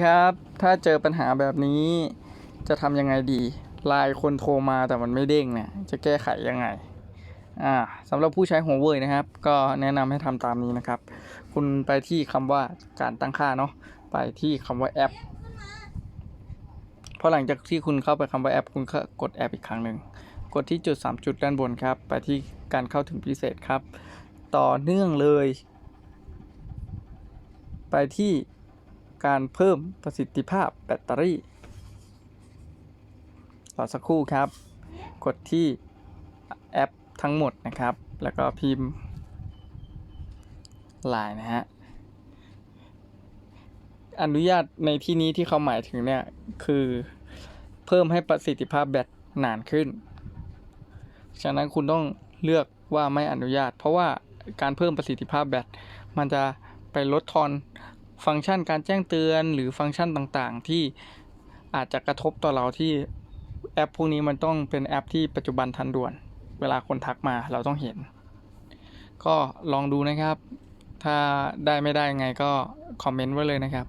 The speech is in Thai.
ครับ ถ้าเจอปัญหาแบบนี้จะทำยังไงดีไลน์คนโทรมาแต่มันไม่เด้งเนี่ย จะแก้ไขยังไง อ่าสำหรับผู้ใช้หัวเว่ยนะครับ ก็แนะนำให้ทำตามนี้นะครับ คุณไปที่คำว่าการตั้งค่าเนาะ ไปที่คำว่าแอป พอหลังจากที่คุณเข้าไปคำว่าแอป คุณก็กดแอปอีกครั้งหนึ่ง กดที่จุด 3 จุดด้านบนครับ ไปที่การเข้าถึงพิเศษครับ ต่อเนื่องเลย ไปที่ การเพิ่มประสิทธิภาพแบตเตอรี่รอสักครู่ครับ กดที่แอปทั้งหมดนะครับ แล้วก็พิมพ์ลายนะฮะ อนุญาตในที่นี้ที่เขาหมายถึงเนี่ย คือเพิ่มให้ประสิทธิภาพแบตนานขึ้น ฉะนั้นคุณต้องเลือกว่าไม่อนุญาต เพราะว่าการเพิ่มประสิทธิภาพแบตมันจะไปลดทอน ฟังก์ชันการแจ้งเตือนหรือฟังก์ชันต่างๆ ที่อาจจะกระทบต่อเราที่แอปพวกนี้มันต้องเป็นแอปที่ปัจจุบันทันด่วน เวลาคนทักมาเราต้องเห็น ก็ลองดูนะครับ ถ้าได้ไม่ได้ไงก็คอมเมนต์ไว้เลยนะครับ